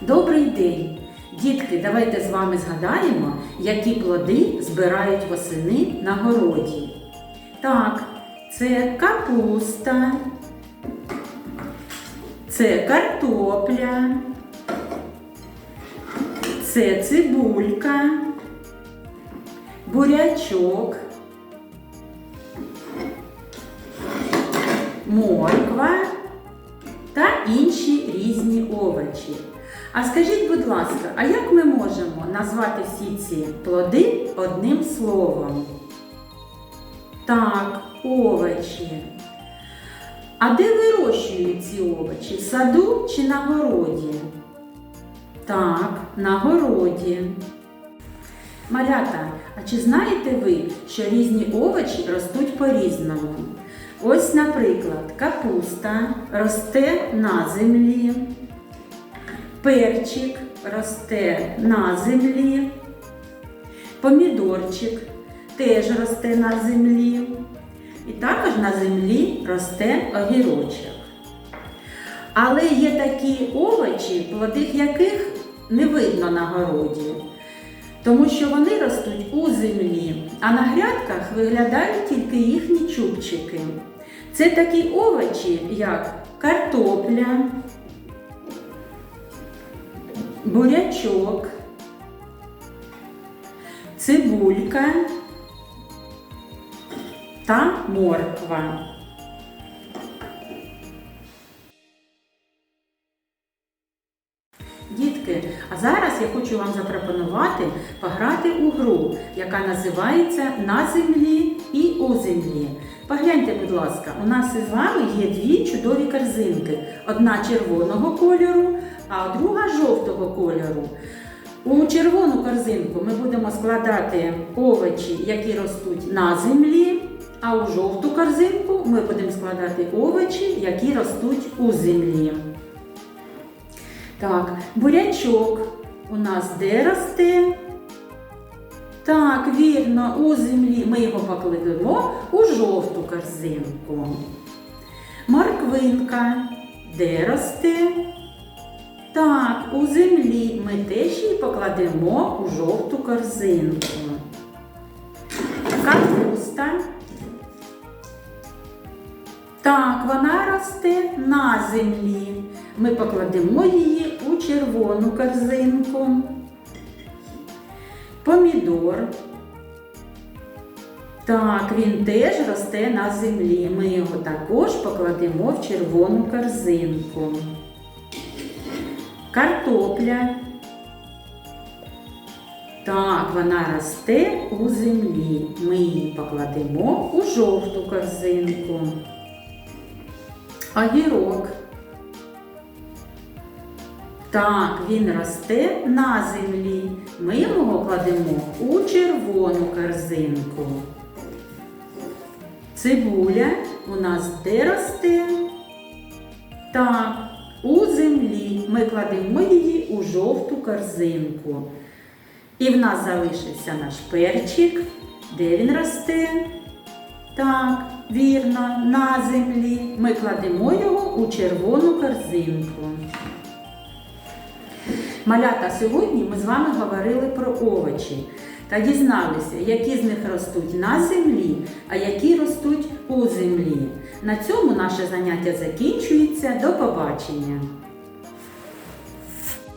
Добрий день! Дітки, давайте з вами згадаємо, які плоди збирають восени на городі. Так, це капуста, це картопля, це цибулька, бурячок, морква та інші різні овочі. А скажіть, будь ласка, а як ми можемо назвати всі ці плоди одним словом? Так, овочі. А де вирощують ці овочі? В саду чи на городі? Так, на городі. Малята, а чи знаєте ви, що різні овочі ростуть по-різному? Ось, наприклад, капуста росте на землі, перчик росте на землі, помідорчик теж росте на землі. І також на землі росте огірочок. Але є такі овочі, плодих яких не видно на городі, тому що вони ростуть у землі, а на грядках виглядають тільки їхні чубчики. Це такі овочі, як картопля, бурячок, цибулька та морква. Дітки, а зараз я хочу вам запропонувати пограти у гру, яка називається На землі і у землі. Погляньте, будь ласка, у нас із вами є дві чудові корзинки: одна червоного кольору, а друга жовтого кольору. У червону корзинку ми будемо складати овочі, які ростуть на землі, а у жовту корзинку ми будемо складати овочі, які ростуть у землі. Так, бурячок у нас де росте? Так, вірно, у землі ми його покладемо у жовту корзинку. Морквинка де росте? Так, у землі ми теж її покладемо у жовту корзинку. Капуста. Так, вона росте на землі. Ми покладемо її у червону корзинку. Помідор. Так, він теж росте на землі. Ми його також покладемо в червону корзинку. Картопля. Так, вона росте у землі. Ми її покладемо у жовту корзинку. Огірок. Так, він росте на землі. Ми його кладемо у червону корзинку. Цибуля у нас де росте? Так, у землі ми кладемо її у жовту корзинку. І в нас залишився наш перчик. Де він росте? Так, вірно, на землі. Ми кладемо його у червону корзинку. Малята, сьогодні ми з вами говорили про овочі та дізналися, які з них ростуть на землі, а які ростуть у землі. На цьому наше заняття закінчується. До побачення!